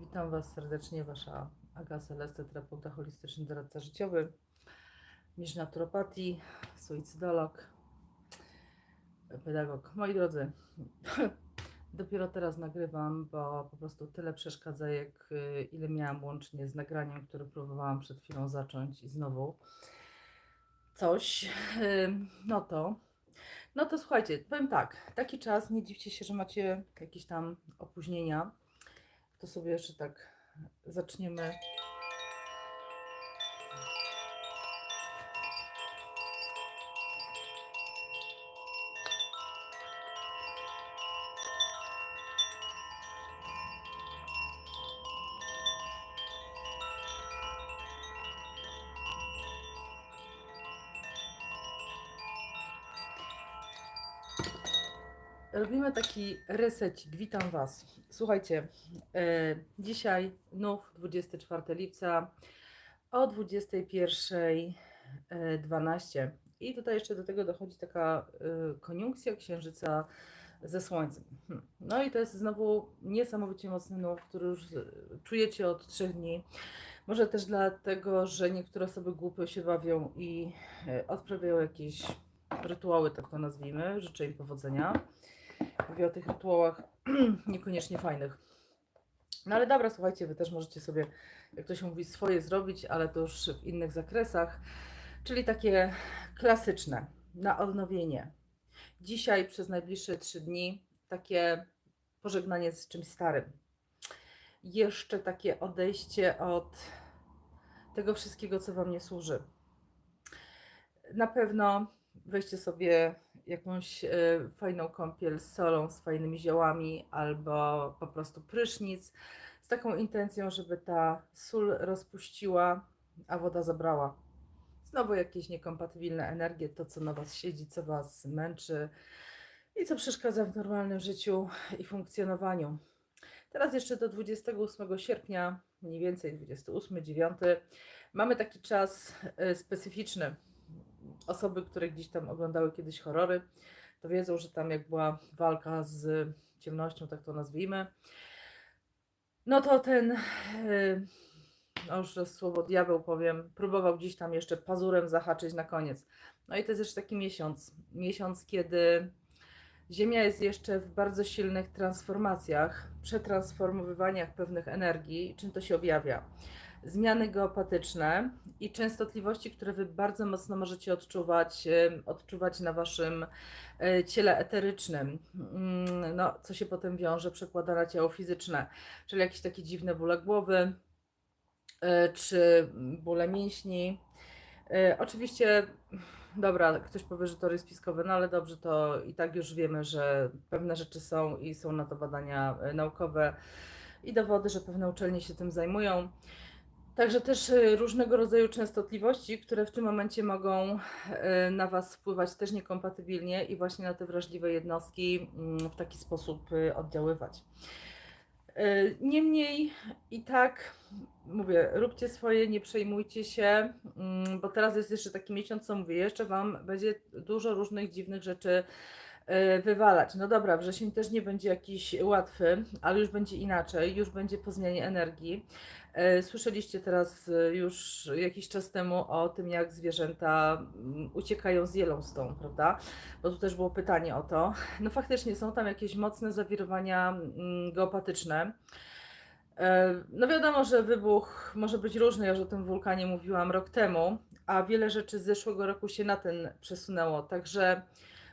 Witam Was serdecznie, Wasza Aga Celeste, terapeuta holistyczny, doradca życiowy, mistrz naturopatii, suicydolog, pedagog. Moi drodzy, dopiero teraz nagrywam, bo po prostu tyle przeszkadza, jak y, ile miałam łącznie z nagraniem, które próbowałam przed chwilą zacząć i znowu coś. y, No to, no to słuchajcie, powiem tak, taki czas, nie dziwcie się, że macie jakieś tam opóźnienia to sobie jeszcze tak zaczniemy. Robimy taki resecik. Witam Was. Słuchajcie, e, dzisiaj nów 24 lipca o 21.12 i tutaj jeszcze do tego dochodzi taka e, koniunkcja księżyca ze słońcem. Hm. No i to jest znowu niesamowicie mocny nów, który już e, czujecie od trzech dni. Może też dlatego, że niektóre osoby głupio się bawią i e, odprawiają jakieś rytuały, tak to nazwijmy. Życzę im powodzenia. Mówię o tych rytuałach niekoniecznie fajnych. No ale dobra, słuchajcie, wy też możecie sobie, jak to się mówi, swoje zrobić, ale to już w innych zakresach, czyli takie klasyczne, na odnowienie. Dzisiaj przez najbliższe trzy dni takie pożegnanie z czymś starym. Jeszcze takie odejście od tego wszystkiego, co Wam nie służy. Na pewno weźcie sobie jakąś e, fajną kąpiel z solą, z fajnymi ziołami, albo po prostu prysznic, z taką intencją, żeby ta sól rozpuściła, a woda zabrała. Znowu jakieś niekompatybilne energie, to co na Was siedzi, co Was męczy i co przeszkadza w normalnym życiu i funkcjonowaniu. Teraz jeszcze do 28 sierpnia, mniej więcej 28, 9, mamy taki czas e, specyficzny osoby, które gdzieś tam oglądały kiedyś horrory, to wiedzą, że tam jak była walka z ciemnością, tak to nazwijmy, no to ten, yy, no to słowo diabeł powiem, próbował gdzieś tam jeszcze pazurem zahaczyć na koniec. No i to jest jeszcze taki miesiąc, miesiąc, kiedy Ziemia jest jeszcze w bardzo silnych transformacjach, przetransformowywaniach pewnych energii. Czym to się objawia? Zmiany geopatyczne i częstotliwości, które Wy bardzo mocno możecie odczuwać, odczuwać na Waszym e, ciele eterycznym, Mm, no, co się potem wiąże, przekłada na ciało fizyczne, czyli jakieś takie dziwne bóle głowy, e, czy bóle mięśni. E, Oczywiście, dobra, ktoś powie, że to spiskowy, no ale dobrze, to i tak już wiemy, że pewne rzeczy są i są na to badania naukowe i dowody, że pewne uczelnie się tym zajmują. Także też y, różnego rodzaju częstotliwości, które w tym momencie mogą y, na Was wpływać też niekompatybilnie i właśnie na te wrażliwe jednostki mm, w taki sposób y, oddziaływać. Niemniej i tak mówię, róbcie swoje, nie przejmujcie się, mm, bo teraz jest jeszcze taki miesiąc, co mówię, jeszcze Wam będzie dużo różnych dziwnych rzeczy wywalać. No dobra, wrzesień też nie będzie jakiś łatwy, ale już będzie inaczej, już będzie po zmianie energii. E, Słyszeliście teraz e, już jakiś czas temu o tym, jak zwierzęta mm, uciekają z Yellowstone, prawda? Bo tu też było pytanie o to. No faktycznie są tam jakieś mocne zawirowania mm, geopatyczne. E, No wiadomo, że wybuch może być różny, ja już o tym wulkanie mówiłam rok temu, a wiele rzeczy z zeszłego roku się na ten przesunęło, także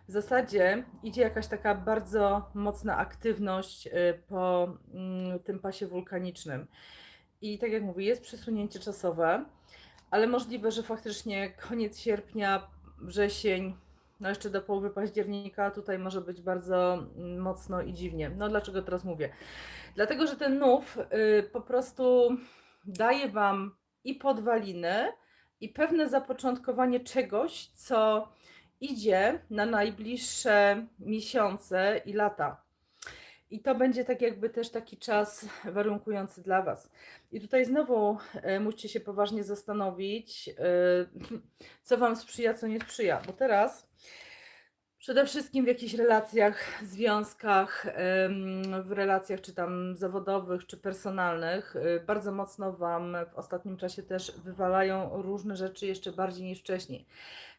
w zasadzie idzie jakaś taka bardzo mocna aktywność po mm, tym pasie wulkanicznym. I tak jak mówię, jest przesunięcie czasowe, ale możliwe, że faktycznie koniec sierpnia, wrzesień, no jeszcze do połowy października tutaj może być bardzo mm, mocno i dziwnie. No dlaczego teraz mówię? Dlatego, że ten nów y, po prostu daje Wam i podwaliny, i pewne zapoczątkowanie czegoś, co idzie na najbliższe miesiące i lata. I to będzie tak jakby też taki czas warunkujący dla Was. I tutaj znowu e, musicie się poważnie zastanowić, e, co Wam sprzyja, co nie sprzyja. Bo teraz Przede wszystkim w jakichś relacjach, związkach, w relacjach czy tam zawodowych, czy personalnych, y, bardzo mocno Wam w ostatnim czasie też wywalają różne rzeczy jeszcze bardziej niż wcześniej.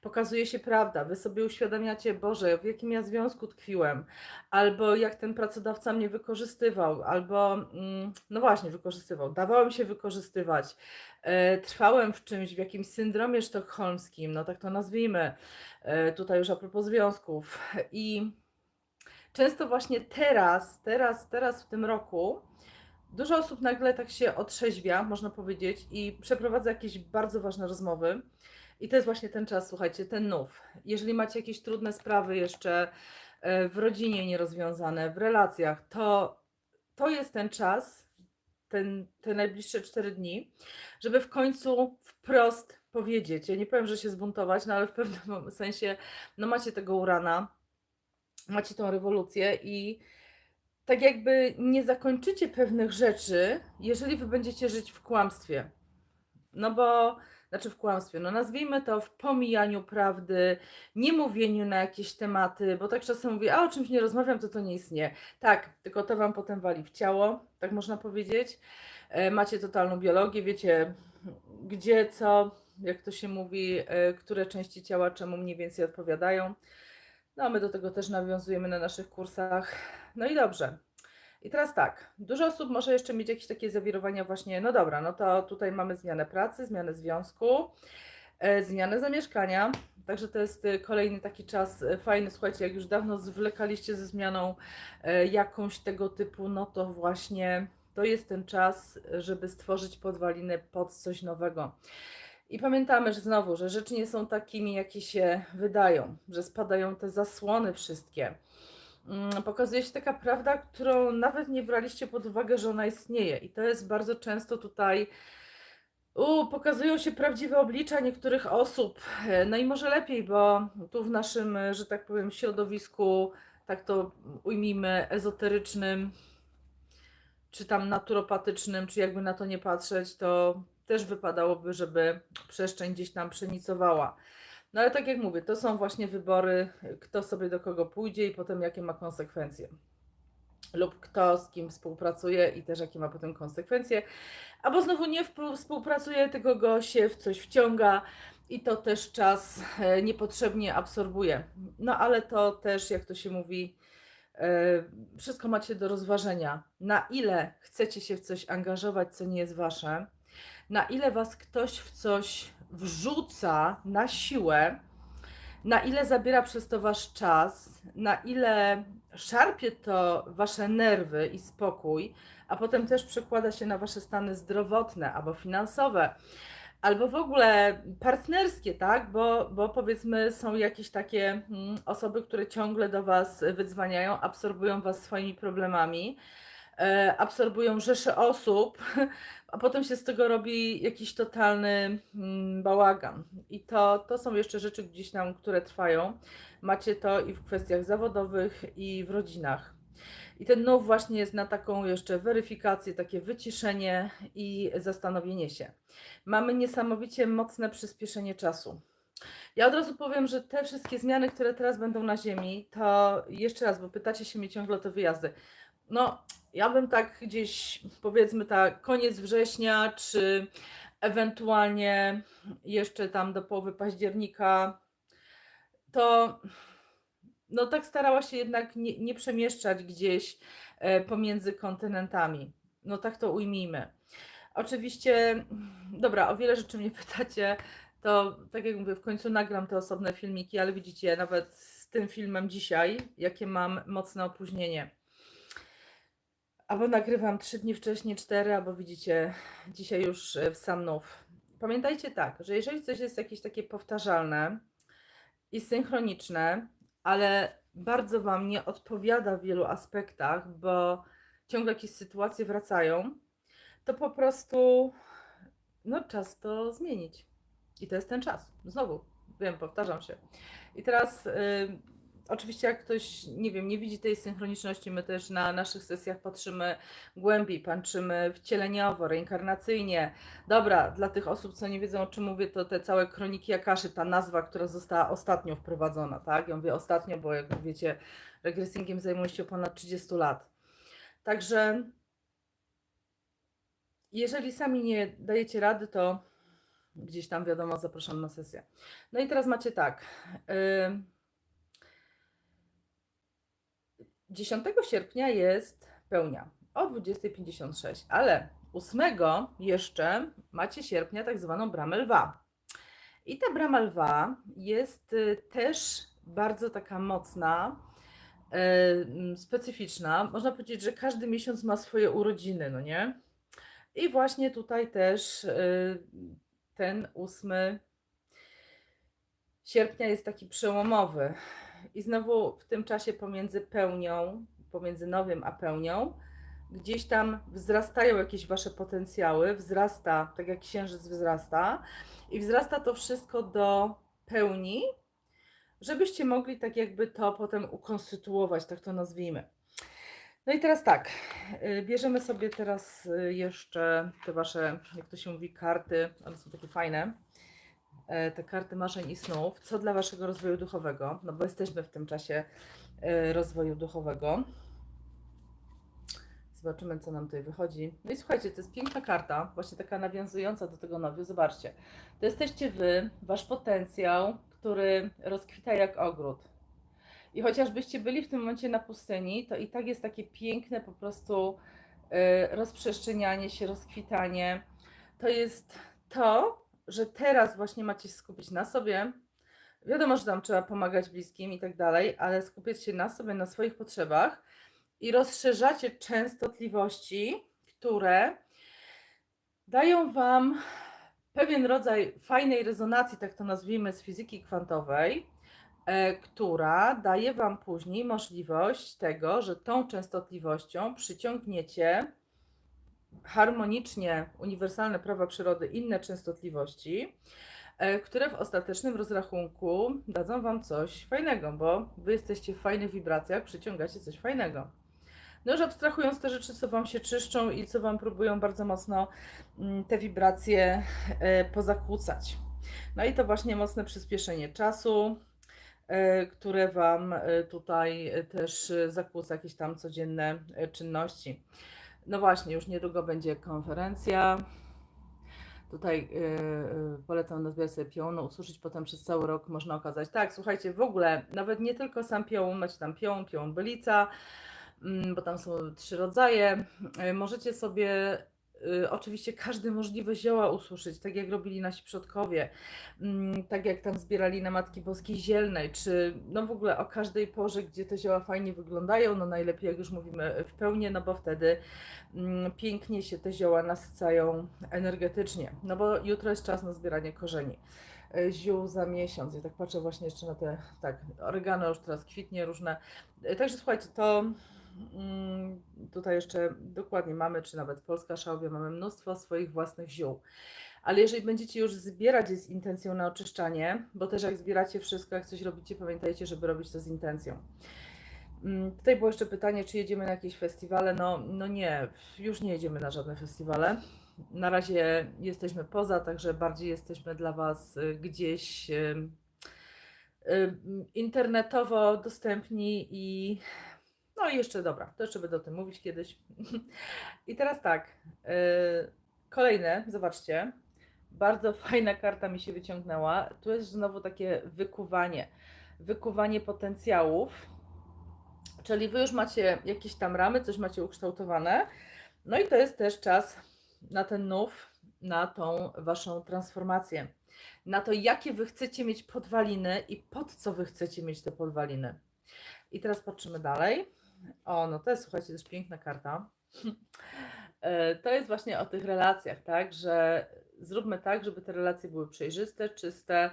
Pokazuje się prawda, Wy sobie uświadamiacie, Boże, w jakim ja związku tkwiłem, albo jak ten pracodawca mnie wykorzystywał, albo, mm, no właśnie, wykorzystywał, dawałem się wykorzystywać, e, trwałem w czymś, w jakimś syndromie sztokholmskim, no tak to nazwijmy, e, tutaj już a propos związków. I często właśnie teraz, teraz, teraz w tym roku, dużo osób nagle tak się otrzeźwia, można powiedzieć, i przeprowadza jakieś bardzo ważne rozmowy. I to jest właśnie ten czas, słuchajcie, ten nów. Jeżeli macie jakieś trudne sprawy jeszcze e, w rodzinie nierozwiązane, w relacjach, to to jest ten czas, ten, te najbliższe cztery dni, żeby w końcu wprost powiedzieć. Ja nie powiem, że się zbuntować, no ale w pewnym sensie, no macie tego urana, macie tą rewolucję i tak jakby nie zakończycie pewnych rzeczy, jeżeli wy będziecie żyć w kłamstwie. No bo, znaczy w kłamstwie, no nazwijmy to w pomijaniu prawdy, nie mówieniu na jakieś tematy, bo tak czasem mówię, a o czymś nie rozmawiam, to to nie istnieje. Tak, tylko to wam potem wali w ciało, tak można powiedzieć. E, macie totalną biologię, wiecie gdzie, co, jak to się mówi, e, które części ciała czemu mniej więcej odpowiadają. No, my do tego też nawiązujemy na naszych kursach. No i dobrze. I teraz tak, dużo osób może jeszcze mieć jakieś takie zawirowania właśnie, no dobra, no to tutaj mamy zmianę pracy, zmianę związku, e, zmianę zamieszkania, także to jest e, kolejny taki czas e, fajny, słuchajcie, jak już dawno zwlekaliście ze zmianą e, jakąś tego typu, no to właśnie to jest ten czas, żeby stworzyć podwaliny pod coś nowego. I pamiętamy, że znowu, że rzeczy nie są takimi, jakie się wydają, że spadają te zasłony wszystkie. Mm, Pokazuje się taka prawda, którą nawet nie braliście pod uwagę, że ona istnieje. I to jest bardzo często tutaj. U, pokazują się prawdziwe oblicza niektórych osób. E, No i może lepiej, bo tu w naszym, e, że tak powiem, środowisku, tak to ujmijmy, ezoterycznym, czy tam naturopatycznym, czy jakby na to nie patrzeć, to też wypadałoby, żeby przestrzeń gdzieś tam przenicowała. No ale tak jak mówię, to są właśnie wybory, kto sobie do kogo pójdzie i potem jakie ma konsekwencje. Lub kto z kim współpracuje i też jakie ma potem konsekwencje. Albo znowu nie współpracuje, tylko go się w coś wciąga i to też czas e, niepotrzebnie absorbuje. No ale to też, jak to się mówi, e, wszystko macie do rozważenia. Na ile chcecie się w coś angażować, co nie jest wasze, na ile was ktoś w coś wrzuca na siłę, na ile zabiera przez to wasz czas, na ile szarpie to wasze nerwy i spokój, a potem też przekłada się na wasze stany zdrowotne albo finansowe, albo w ogóle partnerskie, tak? Bo, bo powiedzmy, są jakieś takie mm, osoby, które ciągle do was wydzwaniają, absorbują was swoimi problemami absorbują rzesze osób, a potem się z tego robi jakiś totalny mm, bałagan. I to, to są jeszcze rzeczy gdzieś tam, które trwają. Macie to i w kwestiach zawodowych, i w rodzinach. I ten now właśnie jest na taką jeszcze weryfikację, takie wyciszenie i zastanowienie się. Mamy niesamowicie mocne przyspieszenie czasu. Ja od razu powiem, że te wszystkie zmiany, które teraz będą na Ziemi, to jeszcze raz, bo pytacie się mnie ciągle o te wyjazdy. No, ja bym tak gdzieś, powiedzmy tak, koniec września, czy ewentualnie jeszcze tam do połowy października, to no tak starała się jednak nie, nie przemieszczać gdzieś e, pomiędzy kontynentami. No tak to ujmijmy. Oczywiście, dobra, o wiele rzeczy mnie pytacie, to tak jak mówię, w końcu nagram te osobne filmiki, ale widzicie, nawet z tym filmem dzisiaj, jakie mam mocne opóźnienie. Albo nagrywam trzy dni wcześniej, cztery, albo widzicie, dzisiaj już e, w sam nów. Pamiętajcie tak, że jeżeli coś jest jakieś takie powtarzalne i synchroniczne, ale bardzo Wam nie odpowiada w wielu aspektach, bo ciągle jakieś sytuacje wracają, to po prostu no czas to zmienić. I to jest ten czas. Znowu, wiem, powtarzam się. I teraz y, oczywiście, jak ktoś, nie wiem, nie widzi tej synchroniczności, my też na naszych sesjach patrzymy głębiej, patrzymy wcieleniowo, reinkarnacyjnie. Dobra, dla tych osób, co nie wiedzą, o czym mówię, to te całe kroniki Akaszy, ta nazwa, która została ostatnio wprowadzona, tak? Ja mówię ostatnio, bo jak wiecie, regresingiem zajmuję się ponad 30 lat. Także jeżeli sami nie dajecie rady, to gdzieś tam wiadomo, zapraszam na sesję. No i teraz macie tak. Yy, 10 sierpnia jest pełnia o 20.56, ale 8 jeszcze macie sierpnia tak zwaną bramę lwa. I ta brama lwa jest y, też bardzo taka mocna, y, specyficzna. Można powiedzieć, że każdy miesiąc ma swoje urodziny, no nie? I właśnie tutaj też y, ten 8 sierpnia jest taki przełomowy. I znowu w tym czasie pomiędzy pełnią, pomiędzy nowym a pełnią, gdzieś tam wzrastają jakieś wasze potencjały, wzrasta, tak jak księżyc wzrasta, i wzrasta to wszystko do pełni, żebyście mogli tak jakby to potem ukonstytuować, tak to nazwijmy. No i teraz tak, y, bierzemy sobie teraz y, jeszcze te wasze, jak to się mówi, karty, one są takie fajne, te karty marzeń i snów, co dla waszego rozwoju duchowego, no bo jesteśmy w tym czasie e, rozwoju duchowego. Zobaczymy, co nam tutaj wychodzi. No i słuchajcie, to jest piękna karta, właśnie taka nawiązująca do tego nowiu. Zobaczcie, to jesteście wy, wasz potencjał, który rozkwita jak ogród. I chociażbyście byli w tym momencie na pustyni, to i tak jest takie piękne po prostu y, rozprzestrzenianie się, rozkwitanie. To jest to, że teraz właśnie macie się skupić na sobie. Wiadomo, że tam trzeba pomagać bliskim i tak dalej, ale skupiać się na sobie, na swoich potrzebach i rozszerzacie częstotliwości, które dają Wam pewien rodzaj fajnej rezonacji, tak to nazwijmy, z fizyki kwantowej, e, która daje Wam później możliwość tego, że tą częstotliwością przyciągniecie harmonicznie uniwersalne prawa przyrody, inne częstotliwości, e, które w ostatecznym rozrachunku dadzą Wam coś fajnego, bo Wy jesteście w fajnych wibracjach, przyciągacie coś fajnego. No już abstrahując te rzeczy, co Wam się czyszczą i co Wam próbują bardzo mocno mm, te wibracje e, pozakłócać. No i to właśnie mocne przyspieszenie czasu, e, które Wam tutaj też zakłóca jakieś tam codzienne czynności. No właśnie, już niedługo będzie konferencja. Tutaj yy, polecam nazwać sobie pionu, ususzyć potem przez cały rok można okazać. Tak, słuchajcie, w ogóle nawet nie tylko sam pion, macie tam pion, pion bylica, Mm, bo tam są trzy rodzaje. Y, możecie sobie oczywiście każde możliwe zioła ususzyć, tak jak robili nasi przodkowie, mm, tak jak tam zbierali na Matki Boskiej Zielnej, czy no w ogóle o każdej porze, gdzie te zioła fajnie wyglądają, no najlepiej jak już mówimy w pełni, no bo wtedy mm, pięknie się te zioła nasycają energetycznie, no bo jutro jest czas na zbieranie korzeni y, ziół za miesiąc. Ja tak patrzę właśnie jeszcze na te, tak, oregano już teraz kwitnie, różne. Także słuchajcie, to tutaj jeszcze dokładnie mamy, czy nawet polska szałwia, mamy mnóstwo swoich własnych ziół. Ale jeżeli będziecie już zbierać z intencją na oczyszczanie, bo też jak zbieracie wszystko, jak coś robicie, pamiętajcie, żeby robić to z intencją. Mm, tutaj było jeszcze pytanie, czy jedziemy na jakieś festiwale. No, no nie, już nie jedziemy na żadne festiwale. Na razie jesteśmy poza, także bardziej jesteśmy dla Was y, gdzieś y, y, internetowo dostępni i no i jeszcze, dobra, to jeszcze będę o tym mówić kiedyś. I teraz tak, yy, kolejne, zobaczcie, bardzo fajna karta mi się wyciągnęła. Tu jest znowu takie wykuwanie, wykuwanie potencjałów, czyli wy już macie jakieś tam ramy, coś macie ukształtowane, no i to jest też czas na ten nów, na tą waszą transformację, na to, jakie wy chcecie mieć podwaliny i pod co wy chcecie mieć te podwaliny. I teraz patrzymy dalej. O, no to jest, słuchajcie, też piękna karta. E, to jest właśnie o tych relacjach, tak, że zróbmy tak, żeby te relacje były przejrzyste, czyste,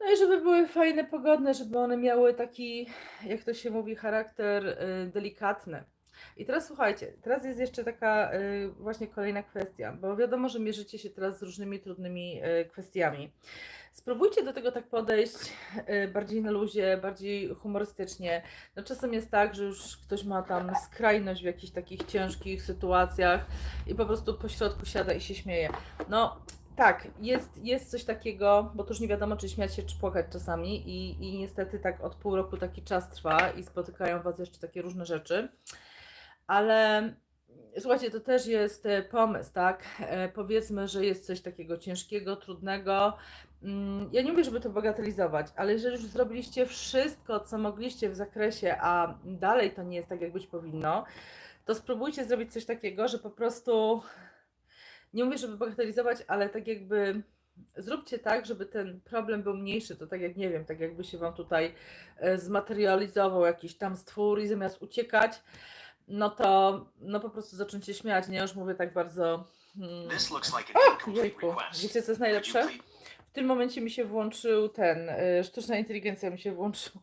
no i żeby były fajne, pogodne, żeby one miały taki, jak to się mówi, charakter y, delikatny. I teraz słuchajcie, teraz jest jeszcze taka y, właśnie kolejna kwestia, bo wiadomo, że mierzycie się teraz z różnymi trudnymi y, kwestiami. Spróbujcie do tego tak podejść y, bardziej na luzie, bardziej humorystycznie. No czasem jest tak, że już ktoś ma tam skrajność w jakichś takich ciężkich sytuacjach i po prostu po środku siada i się śmieje. No tak, jest, jest coś takiego, bo to już nie wiadomo, czy śmiać się, czy płakać czasami i, i niestety tak od pół roku taki czas trwa i spotykają Was jeszcze takie różne rzeczy. Ale słuchajcie, to też jest e, pomysł, tak? E, powiedzmy, że jest coś takiego ciężkiego, trudnego. Mm, Ja nie mówię, żeby to bagatelizować, ale jeżeli już zrobiliście wszystko, co mogliście w zakresie, a dalej to nie jest tak, jak być powinno, to spróbujcie zrobić coś takiego, że po prostu nie mówię, żeby bagatelizować, ale tak jakby zróbcie tak, żeby ten problem był mniejszy. To tak jak nie wiem, tak jakby się wam tutaj e, zmaterializował jakiś tam stwór i zamiast uciekać, no to no po prostu zacząć się śmiać. Nie już mówię tak bardzo. Hmm. This looks like an O, incomplete jejku. request. Wiecie co jest najlepsze? W tym momencie mi się włączył ten, y, sztuczna inteligencja mi się włączyła.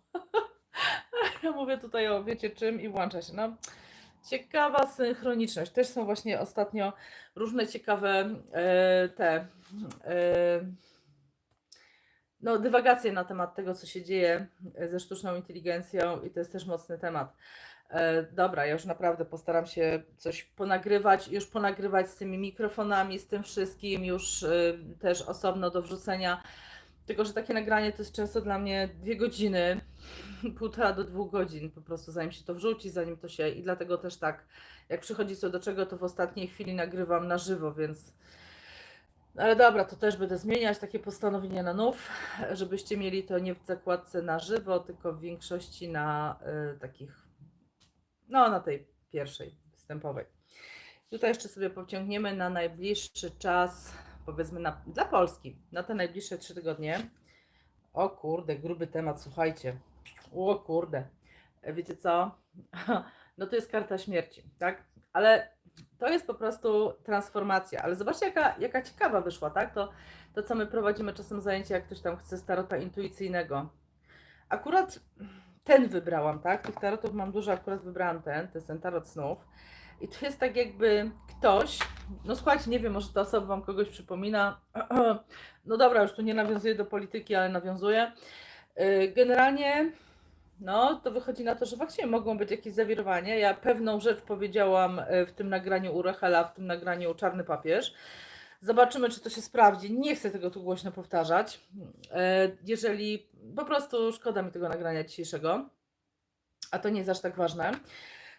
ja mówię tutaj o wiecie czym i włącza się. No, ciekawa synchroniczność. Też są właśnie ostatnio różne ciekawe y, te y, no, dywagacje na temat tego, co się dzieje ze sztuczną inteligencją i to jest też mocny temat. E, Dobra, ja już naprawdę postaram się coś ponagrywać, już ponagrywać z tymi mikrofonami, z tym wszystkim, już y, też osobno do wrzucenia. Tylko, że takie nagranie to jest często dla mnie dwie godziny, półtora do dwóch godzin po prostu, zanim się to wrzuci, zanim to się. I dlatego też tak, jak przychodzi co do czego, to w ostatniej chwili nagrywam na żywo, więc. No Ale dobra, to też będę zmieniać takie postanowienia na nów, żebyście mieli to nie w zakładce na żywo, tylko w większości na y, takich no, na tej pierwszej wstępowej. Tutaj jeszcze sobie pociągniemy na najbliższy czas, powiedzmy na, dla Polski, na te najbliższe trzy tygodnie. O kurde, gruby temat, słuchajcie. O kurde. Wiecie co? No to jest karta śmierci, tak? Ale to jest po prostu transformacja. Ale zobaczcie, jaka, jaka ciekawa wyszła, tak? To, to, co my prowadzimy czasem zajęcia, jak ktoś tam chce starota intuicyjnego. Akurat ten wybrałam, tak? Tych tarotów mam dużo, akurat wybrałam ten, to jest ten tarot snów. I to jest tak jakby ktoś, no słuchajcie, nie wiem, może ta osoba Wam kogoś przypomina. No dobra, już tu nie nawiązuję do polityki, ale nawiązuję. Yy, Generalnie, no to wychodzi na to, że faktycznie mogą być jakieś zawirowania. Ja pewną rzecz powiedziałam y, w tym nagraniu u Rachela, w tym nagraniu u Czarny Papież. Zobaczymy, czy to się sprawdzi. Nie chcę tego tu głośno powtarzać. E, Jeżeli po prostu szkoda mi tego nagrania dzisiejszego, a to nie jest aż tak ważne.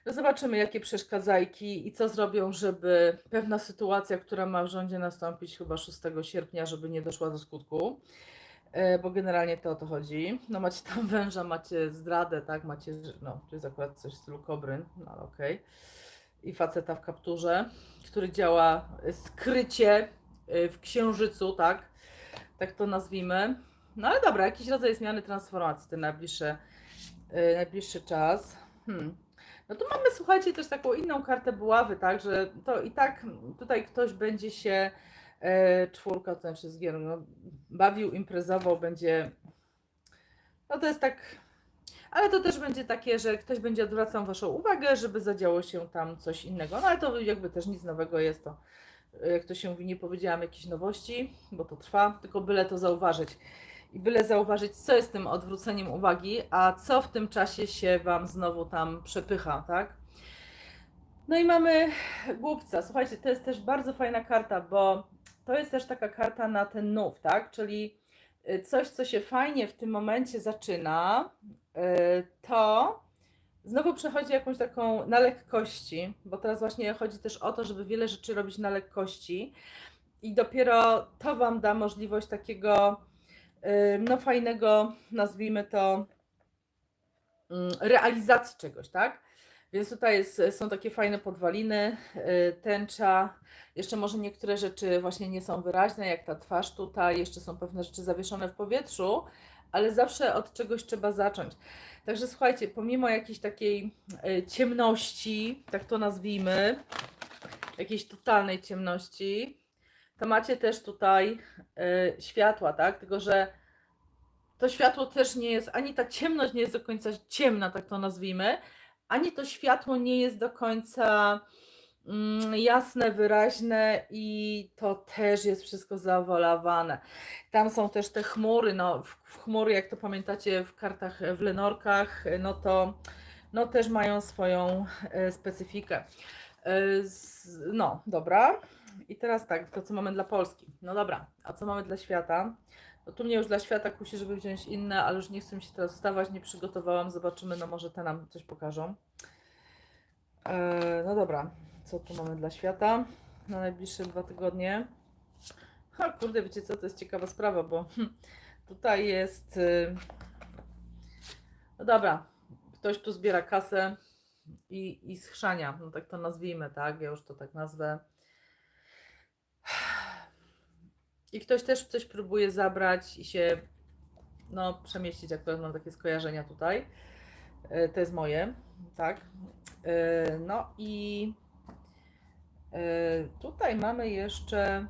No zobaczymy, jakie przeszkadzajki i co zrobią, żeby pewna sytuacja, która ma w rządzie nastąpić chyba 6 sierpnia, żeby nie doszła do skutku. E, Bo generalnie to o to chodzi. No macie tam węża, macie zdradę, tak? Macie, no to jest akurat coś w stylu kobryn, no ale okej. I faceta w kapturze, który działa skrycie y, w księżycu, tak? Tak to nazwijmy. No ale dobra, jakiś rodzaj zmiany transformacji ten najbliższy, y, najbliższy czas. Hmm. No tu mamy, słuchajcie, też taką inną kartę buławy, tak, że to i tak tutaj ktoś będzie się e, czwórka, to znaczy z gier, no, bawił, imprezował, będzie no to jest tak, ale to też będzie takie, że ktoś będzie odwracał Waszą uwagę, żeby zadziało się tam coś innego, no ale to jakby też nic nowego jest, to jak to się mówi, nie powiedziałam jakichś nowości, bo to trwa, tylko byle to zauważyć. I byle zauważyć, co jest tym odwróceniem uwagi, a co w tym czasie się Wam znowu tam przepycha, tak? No i mamy głupca. Słuchajcie, to jest też bardzo fajna karta, bo to jest też taka karta na ten nów, tak? Czyli y, coś, co się fajnie w tym momencie zaczyna, y, to znowu przechodzi jakąś taką na lekkości, bo teraz właśnie chodzi też o to, żeby wiele rzeczy robić na lekkości i dopiero to Wam da możliwość takiego no fajnego, nazwijmy to, mm, realizacji czegoś, tak? Więc tutaj jest, są takie fajne podwaliny, y, tęcza, jeszcze może niektóre rzeczy właśnie nie są wyraźne, jak ta twarz tutaj, jeszcze są pewne rzeczy zawieszone w powietrzu, ale zawsze od czegoś trzeba zacząć. Także słuchajcie, pomimo jakiejś takiej y, ciemności, tak to nazwijmy, jakiejś totalnej ciemności, to macie też tutaj y, światła, tak? Tylko, że to światło też nie jest, ani ta ciemność nie jest do końca ciemna, tak to nazwijmy, ani to światło nie jest do końca mm, jasne, wyraźne i to też jest wszystko zawolawane. Tam są też te chmury, no w- chmury, jak to pamiętacie w kartach w Lenorkach, no to no też mają swoją e, specyfikę. E, No, dobra. I teraz tak, to co mamy dla Polski. No dobra, a co mamy dla świata? No tu mnie już dla świata kusi, żeby wziąć inne, ale już nie chcę mi się teraz wstawać, nie przygotowałam. Zobaczymy, no może te nam coś pokażą. E, no dobra, co tu mamy dla świata na najbliższe dwa tygodnie? Ha, kurde, wiecie co, to jest ciekawa sprawa, bo hm, tutaj jest... y, No dobra, ktoś tu zbiera kasę i, i schrzania, no tak to nazwijmy, tak? Ja już to tak nazwę. I ktoś też coś próbuje zabrać i się no, przemieścić, akurat mam takie skojarzenia tutaj. E, To jest moje, tak. E, No i e, tutaj mamy jeszcze.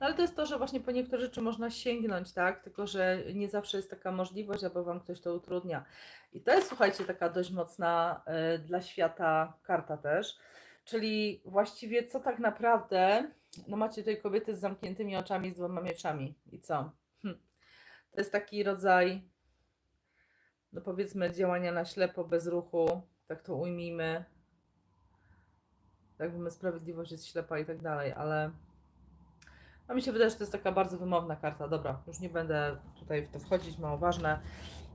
No ale to jest to, że właśnie po niektóre rzeczy można sięgnąć, tak? Tylko, że nie zawsze jest taka możliwość, albo wam ktoś to utrudnia. I to jest, słuchajcie, taka dość mocna dla świata karta też. Czyli właściwie co tak naprawdę, no macie tutaj kobiety z zamkniętymi oczami, z dwoma mieczami. I co? Hm. To jest taki rodzaj, no powiedzmy, działania na ślepo, bez ruchu, tak to ujmijmy. Tak jakby sprawiedliwość jest ślepa i tak dalej, ale no mi się wydaje, że to jest taka bardzo wymowna karta. Dobra, już nie będę tutaj w to wchodzić, mało ważne.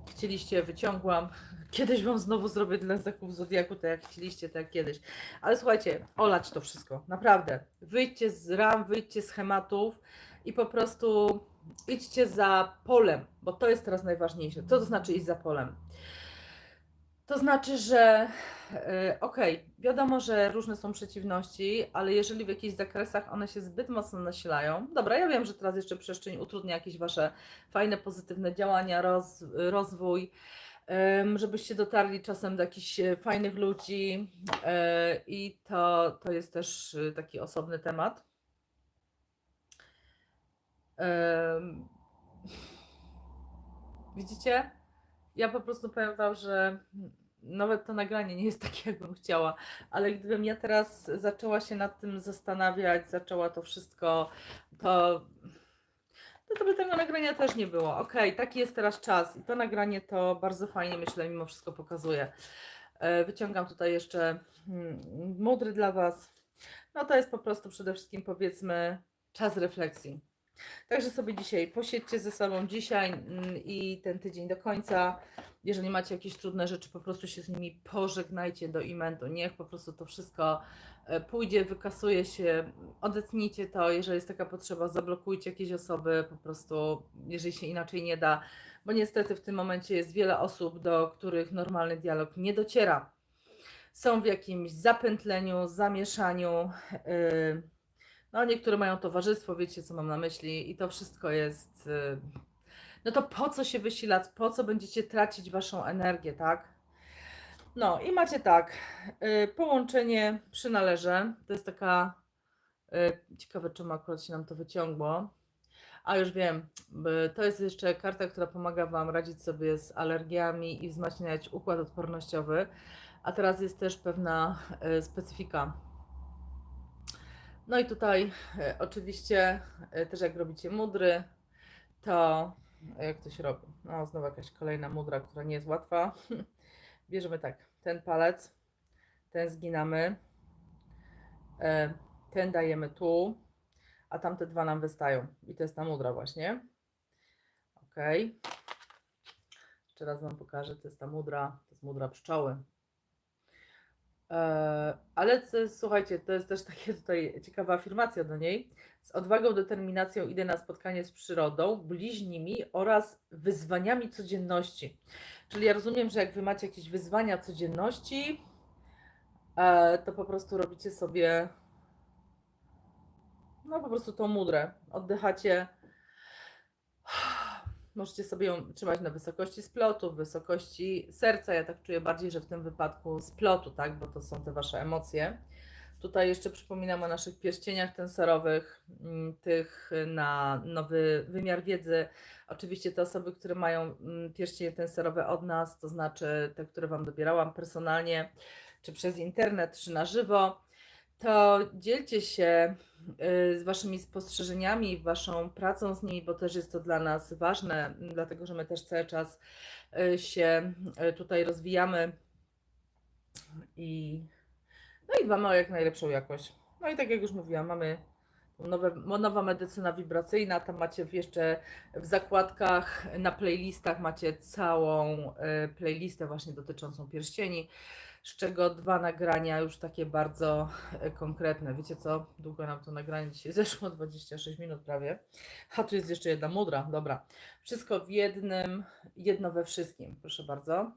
Chcieliście, wyciągłam. Kiedyś Wam znowu zrobię dla znaków Zodiaku, tak jak chcieliście, tak kiedyś. Ale słuchajcie, olać to wszystko, naprawdę. Wyjdźcie z ram, wyjdźcie z schematów i po prostu idźcie za polem, bo to jest teraz najważniejsze. Co to znaczy iść za polem? To znaczy, że e, okej, wiadomo, że różne są przeciwności, ale jeżeli w jakichś zakresach one się zbyt mocno nasilają, dobra, ja wiem, że teraz jeszcze przestrzeń utrudnia jakieś wasze fajne, pozytywne działania, roz, rozwój, żebyście dotarli czasem do jakichś e, fajnych ludzi e, i to, to jest też taki osobny temat. Em, Widzicie? Ja po prostu powiem Wam, że nawet to nagranie nie jest takie, jakbym chciała, ale gdybym ja teraz zaczęła się nad tym zastanawiać, zaczęła to wszystko, to, to, to by tego nagrania też nie było. Okej, taki jest teraz czas i to nagranie to bardzo fajnie, myślę, mimo wszystko pokazuje. E, Wyciągam tutaj jeszcze mm, mudry dla Was. No to jest po prostu przede wszystkim, powiedzmy, czas refleksji. Także sobie dzisiaj posiedźcie ze sobą dzisiaj mm, i ten tydzień do końca. Jeżeli macie jakieś trudne rzeczy, po prostu się z nimi pożegnajcie do imentu. Niech po prostu to wszystko e, pójdzie, wykasuje się, odetnijcie to. Jeżeli jest taka potrzeba, zablokujcie jakieś osoby, po prostu, jeżeli się inaczej nie da, bo niestety w tym momencie jest wiele osób, do których normalny dialog nie dociera. Są w jakimś zapętleniu, zamieszaniu. Yy, no, niektóre mają towarzystwo, wiecie, co mam na myśli, i to wszystko jest. y, No to po co się wysilać, po co będziecie tracić waszą energię, tak? No i macie tak, y, połączenie przynależy, to jest taka, y, ciekawe czemu akurat się nam to wyciągło, a już wiem, to jest jeszcze karta, która pomaga Wam radzić sobie z alergiami i wzmacniać układ odpornościowy, a teraz jest też pewna specyfika. No i tutaj e, oczywiście e, też jak robicie mudry, to e, jak to się robi? No znowu jakaś kolejna mudra, która nie jest łatwa. Bierzemy tak, ten palec, ten zginamy, ten dajemy tu, a tamte dwa nam wystają. I to jest ta mudra właśnie. Ok. Jeszcze raz Wam pokażę, to jest ta mudra, to jest mudra pszczoły. E, Ale słuchajcie, to jest też takie tutaj ciekawa afirmacja do niej. Z odwagą, determinacją idę na spotkanie z przyrodą, bliźnimi oraz wyzwaniami codzienności. Czyli ja rozumiem, że jak wy macie jakieś wyzwania codzienności, e, to po prostu robicie sobie no po prostu tą mudrę. Oddychacie. Możecie sobie ją trzymać na wysokości splotu, wysokości serca. Ja tak czuję bardziej, że w tym wypadku splotu, tak? Bo to są te wasze emocje. Tutaj jeszcze przypominam o naszych pierścieniach tenserowych, mm, tych na nowy wymiar wiedzy. Oczywiście te osoby, które mają mm, pierścienie tenserowe od nas, to znaczy te, które Wam dobierałam personalnie, czy przez internet, czy na żywo, to dzielcie się y, z Waszymi spostrzeżeniami, Waszą pracą z nimi, bo też jest to dla nas ważne, dlatego że my też cały czas y, się y, tutaj rozwijamy i, no i dbamy o jak najlepszą jakość. No i tak jak już mówiłam, mamy nowe, nowa medycyna wibracyjna, tam macie jeszcze w zakładkach, na playlistach macie całą playlistę właśnie dotyczącą pierścieni, z czego dwa nagrania już takie bardzo y, konkretne. Wiecie co? Długo nam to nagranie dzisiaj zeszło, 26 minut prawie. A tu jest jeszcze jedna mudra, dobra. Wszystko w jednym, jedno we wszystkim, proszę bardzo.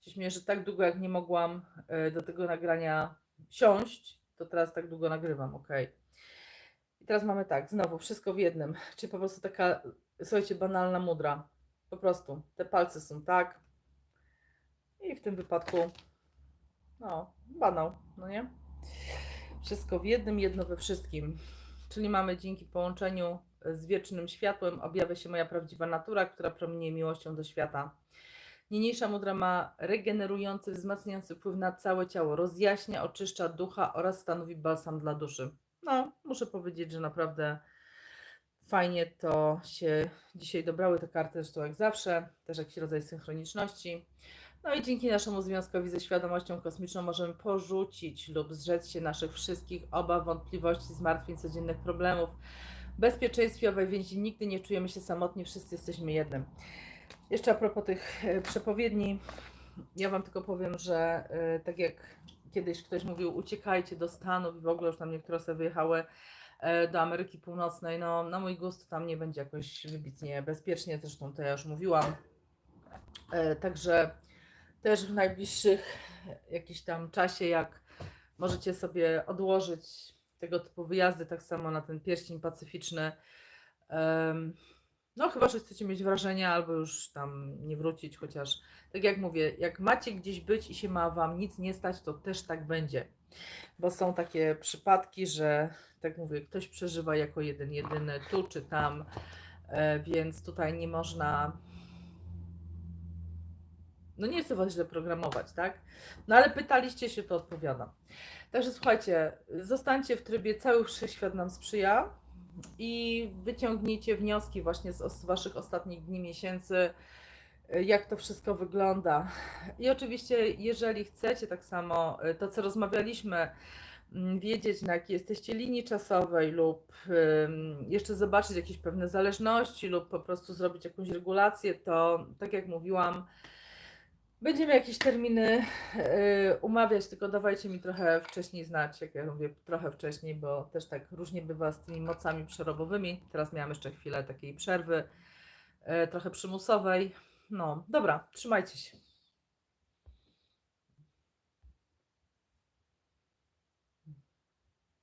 Się śmieję, że tak długo jak nie mogłam y, do tego nagrania siąść, to teraz tak długo nagrywam, ok. I teraz mamy tak, znowu wszystko w jednym, czyli po prostu taka, słuchajcie, banalna mudra. Po prostu, te palce są tak. I w tym wypadku, no, banał, no nie? Wszystko w jednym, jedno we wszystkim. Czyli mamy dzięki połączeniu z wiecznym światłem objawia się moja prawdziwa natura, która promienie miłością do świata. Niniejsza mudra ma regenerujący, wzmacniający wpływ na całe ciało, rozjaśnia, oczyszcza ducha oraz stanowi balsam dla duszy. No, muszę powiedzieć, że naprawdę fajnie to się dzisiaj dobrały te karty, zresztą jak zawsze, też jakiś rodzaj synchroniczności. No i dzięki naszemu związkowi ze świadomością kosmiczną możemy porzucić lub zrzec się naszych wszystkich obaw, wątpliwości, zmartwień, codziennych problemów. W bezpieczeństwie owej więzi nigdy nie czujemy się samotni, wszyscy jesteśmy jednym. Jeszcze a propos tych e, przepowiedni, ja Wam tylko powiem, że e, tak jak kiedyś ktoś mówił, uciekajcie do Stanów i w ogóle już tam niektóre osoby wyjechały e, do Ameryki Północnej, no na mój gust tam nie będzie jakoś wybitnie bezpiecznie, zresztą to ja już mówiłam. Także też w najbliższych jakiś tam czasie, jak możecie sobie odłożyć tego typu wyjazdy, tak samo na ten pierścień pacyficzny, no, chyba, że chcecie mieć wrażenia, albo już tam nie wrócić, chociaż tak jak mówię, jak macie gdzieś być i się ma Wam nic nie stać, to też tak będzie. Bo są takie przypadki, że tak mówię, ktoś przeżywa jako jeden, jedyny tu czy tam, e, więc tutaj nie można. No nie chcę Was źle programować, tak? No ale pytaliście się, to odpowiadam. Także słuchajcie, zostańcie w trybie cały wszechświat nam sprzyja i wyciągnijcie wnioski właśnie z Waszych ostatnich dni, miesięcy, jak to wszystko wygląda. I oczywiście, jeżeli chcecie tak samo y, to, co rozmawialiśmy, mm, wiedzieć, na jakiej jesteście linii czasowej, lub jeszcze zobaczyć jakieś pewne zależności, lub po prostu zrobić jakąś regulację, to tak jak mówiłam, Będziemy jakieś terminy y, umawiać, tylko dawajcie mi trochę wcześniej znać, jak ja mówię, trochę wcześniej, bo też tak różnie bywa z tymi mocami przerobowymi. Teraz miałam jeszcze chwilę takiej przerwy, y, trochę przymusowej. No, dobra, trzymajcie się.